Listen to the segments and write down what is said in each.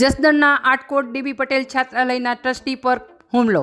જસદણના Atkot DB Patel છાત્રાલયના trustee પર હુમલો.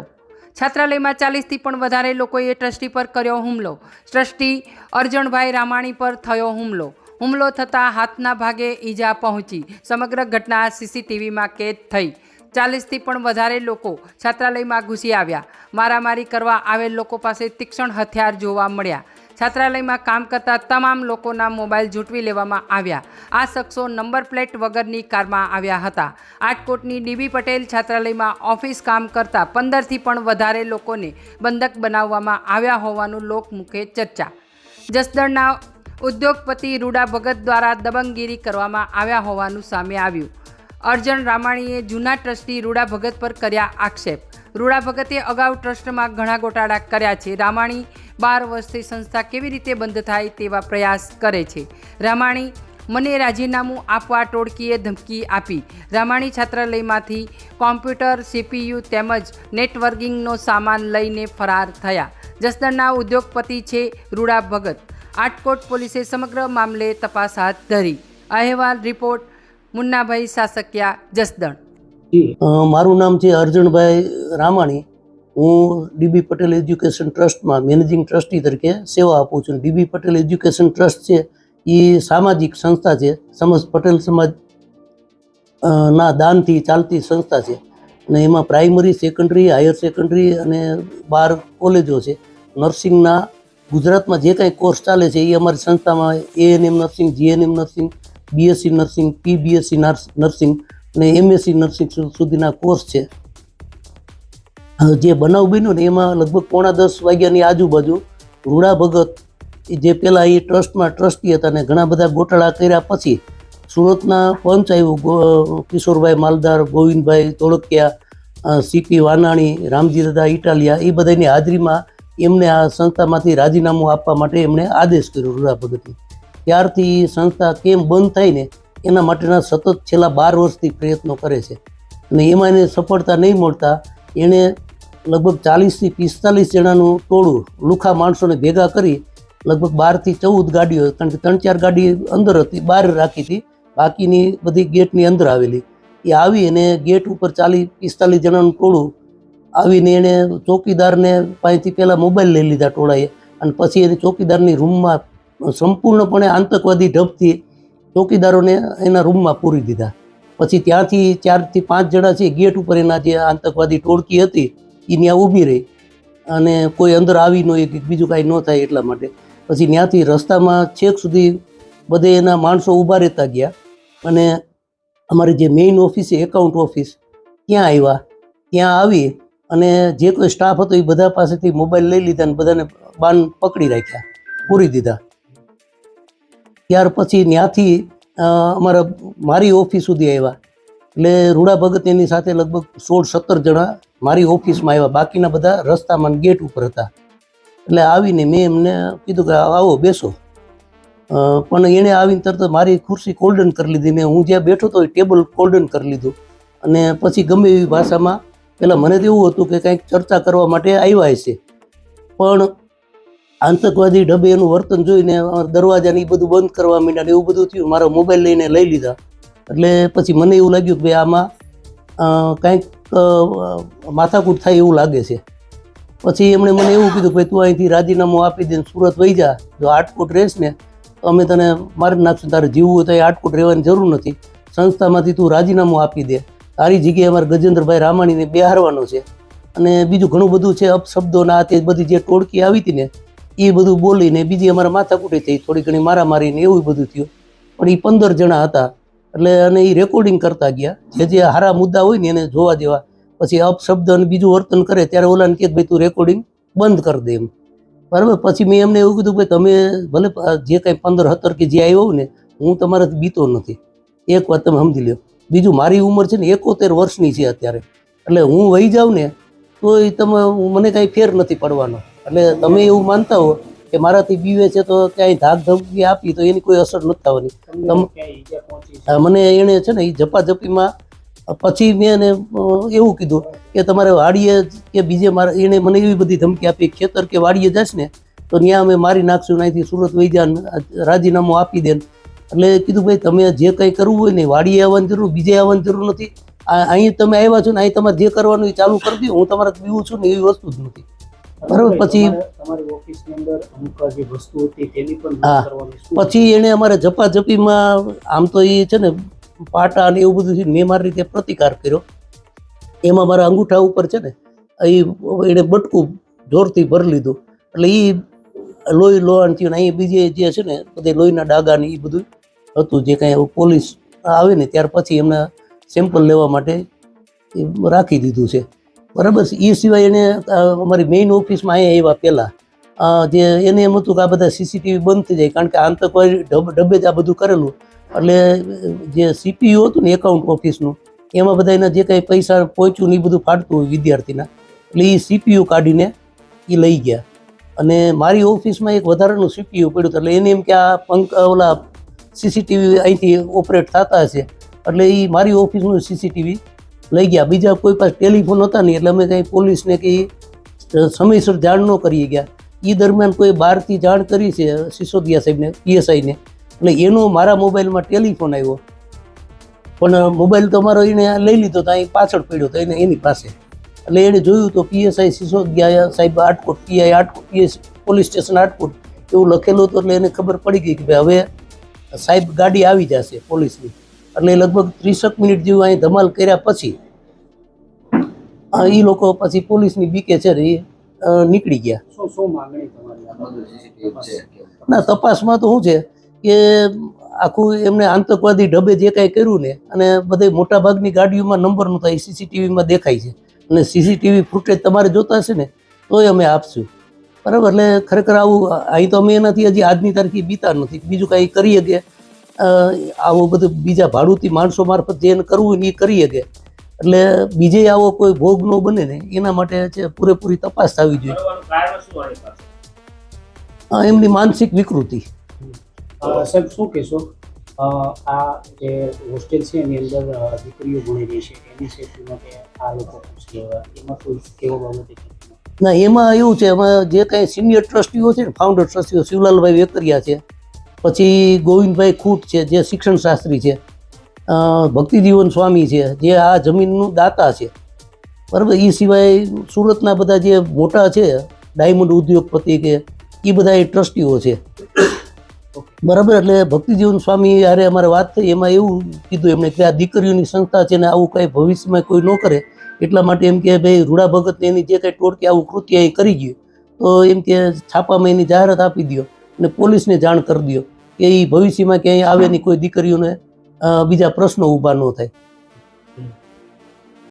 છાત્રાલયમાં ચાલીસથી પણ વધારે લોકોએ ટ્રસ્ટી પર કર્યો હુમલો. ટ્રસ્ટી અર્જણભાઈ રામાણી પર થયો હુમલો. હુમલો થતાં હાથના ભાગે ઈજા પહોંચી. સમગ્ર ઘટના સીસીટીવીમાં કેદ થઈ. ચાલીસથી પણ વધારે લોકો છાત્રાલયમાં ઘૂસી આવ્યા. મારામારી કરવા આવેલ લોકો પાસે તીક્ષ્ણ હથિયાર જોવા મળ્યા. છાત્રાલયમાં કામ કરતા તમામ લોકોના મોબાઈલ ઝૂંટવી લેવામાં આવ્યા. આ શખ્સો નંબર પ્લેટ વગરની કારમાં આવ્યા હતા. આટકોટની ડીબી પટેલ છાત્રાલયમાં ઓફિસ કામ કરતા પંદરથી પણ વધારે લોકોને બંધક બનાવવામાં આવ્યા હોવાનું લોકમુખે ચર્ચા. જસદણના ઉદ્યોગપતિ રૂડા ભગત દ્વારા દબંગગીરી કરવામાં આવ્યા હોવાનું સામે આવ્યું. અર્જણ રામાણીએ જૂના ટ્રસ્ટી રૂડા ભગત પર કર્યા આક્ષેપ. રૂડા ભગતે અગાઉ ટ્રસ્ટમાં ઘણા ગોટાળા કર્યા છે. રામાણી બાર વર્ષથી સંસ્થા કેવી રીતે બંધ થાય તેવા પ્રયાસ કરે છે. રામાણી, મને રાજીનામું આપવા ટોળકીએ ધમકી આપી. રામાણી છાત્રાલયમાંથી કોમ્પ્યુટર, સીપીયુ તેમજ નેટવર્કિંગનો સામાન લઈને ફરાર થયા. જસદણના ઉદ્યોગપતિ છે રૂડા ભગત. આટકોટ પોલીસે સમગ્ર મામલે તપાસ હાથ ધરી. અહેવાલ રિપોર્ટ મુન્નાભાઈ સાસકિયા, જસદણ. મારું નામ છે અર્જુનભાઈ રામાણી. હું ડીબી પટેલ એજ્યુકેશન ટ્રસ્ટમાં મેનેજિંગ ટ્રસ્ટી તરીકે સેવા આપું છું. ડીબી પટેલ એજ્યુકેશન ટ્રસ્ટ છે એ સામાજિક સંસ્થા છે. સમજ પટેલ સમાજ ના દાનથી ચાલતી સંસ્થા છે. અને એમાં પ્રાઇમરી, સેકન્ડરી, હાયર સેકન્ડરી અને બાર કોલેજો છે. નર્સિંગના ગુજરાતમાં જે કાંઈ કોર્સ ચાલે છે એ અમારી સંસ્થામાં ANM nursing GNM nursing BSc nursing PBSc nursing અને એમએસસી નર્સિંગ સુધીના કોર્સ છે. જે બનાવ બન્યો ને એમાં લગભગ પોણા દસ વાગ્યાની આજુબાજુ રૂડા ભગત જે પહેલાં એ ટ્રસ્ટમાં ટ્રસ્ટી હતા અને ઘણા બધા ગોટાળા કર્યા પછી સુરતના પંચ આવ્યું કિશોરભાઈ માલદાર, ગોવિંદભાઈ તોળકિયા સીપી વાનાણી રામજી દાદા ઇટાલિયા એ બધાની હાજરીમાં એમને આ સંસ્થામાંથી રાજીનામું આપવા માટે એમણે આદેશ કર્યો રૂડા ભગતે ત્યારથી સંસ્થા કેમ બંધ થાય ને, એના માટેના સતત છેલ્લા બાર વર્ષથી પ્રયત્નો કરે છે. અને એમાં એને સફળતા નહીં મળતા, એણે લગભગ ચાલીસથી પિસ્તાલીસ જણાનું ટોળું લુખા માણસોને ભેગા કરી લગભગ બારથી ચૌદ ગાડીઓ, કારણ કે ત્રણ ચાર ગાડી અંદર હતી બહાર રાખી હતી, બાકીની બધી ગેટની અંદર આવેલી. એ આવી અને ગેટ ઉપર ચાલીસ પિસ્તાલીસ જણાનું ટોળું આવીને એણે ચોકીદારને પાસેથી પહેલાં મોબાઈલ લઈ લીધા ટોળાએ. અને પછી એને ચોકીદારની રૂમમાં સંપૂર્ણપણે આતંકવાદી ઢબથી ચોકીદારોને એના રૂમમાં પૂરી દીધા. પછી ત્યાંથી ચારથી પાંચ જણા છે, ગેટ ઉપર એના જે આતંકવાદી ટોળકી હતી એ ત્યાં ઊભી રહી. અને કોઈ અંદર આવી ન કે બીજું કાંઈ ન થાય એટલા માટે. પછી ત્યાંથી રસ્તામાં છેક સુધી બધે એના માણસો ઊભા રહેતા ગયા. અને અમારી જે મેઇન ઓફિસ છે એકાઉન્ટ ઓફિસ ત્યાં આવ્યા. ત્યાં આવી અને જે કોઈ સ્ટાફ હતો, એ બધા પાસેથી મોબાઈલ લઈ લીધા અને બધાને બાન પકડી રાખ્યા. પૂરી દીધા. ત્યાર પછી ત્યાંથી અમારા મારી ઓફિસ સુધી આવ્યા. એટલે રૂડા ભગત એની સાથે લગભગ સોળ સત્તર જણા મારી ઓફિસમાં આવ્યા. બાકીના બધા રસ્તામાં ગેટ ઉપર હતા. એટલે આવીને મેં એમને કીધું કે આવો બેસો. પણ એણે આવીને તરત મારી ખુરશી કોલ્ડન કરી લીધી. મેં હું જ્યાં બેઠો હતો એ ટેબલ કોલ્ડન કરી લીધું. અને પછી ગમે એવી ભાષામાં પહેલાં મને તો એવું હતું કે કંઈક ચર્ચા કરવા માટે આવ્યા હશે. પણ આતંકવાદી ઢબે એનું વર્તન જોઈને દરવાજાને એ બધું બંધ કરવા માંડ્યા એવું બધું થયું. મારો મોબાઈલ લઈને લઈ લીધા. એટલે પછી મને એવું લાગ્યું કે આમાં કાંઈક માથાકૂટ થાય એવું લાગે છે. પછી એમણે મને એવું કીધું કે તું અહીંથી રાજીનામું આપી દે સુરત વહી જા. જો આટકોટ રહેશ ને, તો અમે તને મારી નાખશું તારે જીવવું તો એ આટકોટ રહેવાની જરૂર નથી. સંસ્થામાંથી તું રાજીનામું આપી દે. તારી જગ્યાએ અમારે ગજેન્દ્રભાઈ રામાણીને બેહારવાનો છે. અને બીજું ઘણું બધું છે અપશબ્દોના તે બધી જે ટોળકી આવી હતી ને એ બધું બોલીને બીજી અમારા માથાકૂટી થઈ, થોડી ઘણી મારામારી ને એવું બધું થયું. પણ એ પંદર જણા હતા, એટલે અને એ રેકોર્ડિંગ કરતા ગયા. જે જે હારા મુદ્દા હોય ને એને જોવા દેવા પછી અપશબ્દ અને બીજું વર્તન કરે ત્યારે ઓલાને કહે કે ભાઈ તું રેકોર્ડિંગ બંધ કરી દે એમ. બરાબર? પછી મેં એમને એવું કીધું કે તમે ભલે જે કાંઈ પંદર, સત્તર કે જે આવ્યો ને, હું તમારાથી બીતો નથી. એક વાત તમે સમજી લ્યો. બીજું મારી ઉંમર છે ને એકોતેર વર્ષની છે અત્યારે. એટલે હું વહી જાઉં ને તો એ તમે મને કાંઈ ફેર નથી પડવાનો. એટલે તમે એવું માનતા હો કે મારાથી બીવે છે તો ક્યાંય ધાક ધમકી આપી તો એની કોઈ અસર નથી થવાની. તમ- મને એણે છે ને એ ઝપાઝપીમાં પછી મેં એને એવું કીધું કે તમારે વાડીએ કે બીજે મારા એણે મને એવી બધી ધમકી આપી ખેતર કે વાડીએ જશ ને તો ત્યાં અમે મારી નાખશું અહીંથી સુરત વહી જા રાજીનામું આપી દે એટલે કીધું ભાઈ તમે જે કંઈ કરવું હોય ને વાડીએ આવવાની જરૂર બીજે આવવાની જરૂર નથી. અહીં તમે આવ્યા છો ને અહીં તમારે જે કરવાનું એ ચાલુ કરી દો હું તમારા બીવું છું ને એવી વસ્તુ જ નથી. બરાબર, પછી-? પછી એણે અમારે ઝપાઝપીમાં આમ તો એ છે ને પાટા અને એવું બધું મેં મારી રીતે પ્રતિકાર કર્યો. એમાં મારા અંગૂઠા ઉપર છે ને એ એણે બટકું જોરથી ભરી લીધું. એટલે એ લોહી લોહાણ થયું અહીં બીજે જે છે ને બધે લોહીના ડાગા ને એ બધું હતું જે કાંઈ પોલીસ આવે ને ત્યાર પછી એમના સેમ્પલ લેવા માટે એ રાખી દીધું છે. બરાબર એ સિવાય એને અમારી મેઇન ઓફિસમાં અહીંયા આવ્યા પહેલાં. જે એને એમ હતું કે આ બધા સીસીટીવી બંધ થઈ જાય, કારણ કે આતંકવાદી ઢબે જ આ બધું કરેલું. એટલે જે સીપીયુ હતું ને એકાઉન્ટ ઓફિસનું એમાં બધા એના જે કાંઈ પૈસા પહોંચ્યું ને એ બધું ફાટતું હોય વિદ્યાર્થીના. એટલે એ સીપીયુ કાઢીને એ લઈ ગયા. અને મારી ઓફિસમાં એક વધારાનું સીપીયુ પડ્યું હતું, એટલે એને એમ કે આ પંખ ઓલા સીસીટીવી અહીંથી ઓપરેટ થતા હશે. એટલે એ મારી ઓફિસનું સીસીટીવી લઈ ગયા. બીજા કોઈ પાસે ટેલિફોન હતા નહીં એટલે અમે કંઈ પોલીસને કે સમયસર જાણ ન કરી ગયા. એ દરમિયાન કોઈ બહારથી જાણ કરી છે સિસોદિયા સાહેબને, પીએસઆઈને. એટલે એનો મારા મોબાઈલમાં ટેલિફોન આવ્યો. પણ મોબાઈલ તો મારો એને લઈ લીધો તો અહીં પાછળ પડ્યો તો એને એની પાસે. એટલે એણે જોયું તો પીએસઆઈ સિસોદિયા સાહેબ Atkot PI Atkot PS police station Atkot એવું લખેલું હતું એટલે એને ખબર પડી ગઈ કે ભાઈ હવે સાહેબ ગાડી આવી જશે પોલીસની. એટલે લગભગ ત્રીસેક મિનિટ જેવું અહીં ધમાલ કર્યા પછી એ લોકો પછી પોલીસની બીકે છે એ નીકળી ગયા. શું શું માંગણી તમારી આ બાબતે? ના તપાસમાં તો શું છે કે આખું એમને આતંકવાદી ઢબે જે કાંઈ કર્યું ને અને બધે મોટાભાગની ગાડીઓમાં નંબર નહોતા એ સીસીટીવીમાં દેખાય છે. અને સીસીટીવી ફૂટેજ તમારે જોતા હશે ને તોય અમે આપશું. બરાબર? એટલે ખરેખર આવું અહીં તો અમે એનાથી હજી આજની તારીખે બીતા નથી. બીજું કાંઈ કરીએ કે આવું બધું બીજા ભાડુતી માણસો મારફત જે એને કરવું એ કરીએ કે એટલે બીજે આવો કોઈ ભોગ ન બને ને એના માટે છે પૂરેપૂરી તપાસ થવી જોઈએ. એમની માનસિક વિકૃતિ. સાહેબ શું કહેશો? આ જે હોસ્ટેલ છે એની અંદર દીકરીઓ ભણી રહી છે એની સેફ્ટીમાં કે આ લોકો એમાં કોઈ કેવો બાબતે ના એમાં એવું છે એમાં જે કાંઈ સિનિયર ટ્રસ્ટીઓ છે ને ફાઉન્ડર ટ્રસ્ટીઓ શિવલાલભાઈ વેકરિયા છે પછી ગોવિંદભાઈ ખૂટ છે, જે શિક્ષણ શાસ્ત્રી છે ભક્તિજીવન સ્વામી છે, જે આ જમીનનું દાતા છે. બરાબર? એ સિવાય સુરતના બધા જે મોટા છે, ડાયમંડ ઉદ્યોગપતિ કે એ બધા એ ટ્રસ્ટીઓ છે. બરાબર? એટલે ભક્તિજીવન સ્વામી યારે અમારે વાત થઈ, એમાં એવું કીધું એમણે કે આ દીકરીઓની સંસ્થા છે ને આવું કાંઈ ભવિષ્યમાં કોઈ ન કરે, એટલા માટે એમ કે ભાઈ રૂડા ભગતને એની જે કાંઈ ટોળકી આવું કૃત્ય એ કરી ગયું તો એમ કે છાપામાં એની જાહેરાત આપી દો અને પોલીસને જાણ કરી દો કે એ ભવિષ્યમાં ક્યાંય આવે નહીં કોઈ દીકરીઓને બીજા પ્રશ્નો ઊભા ન થાય.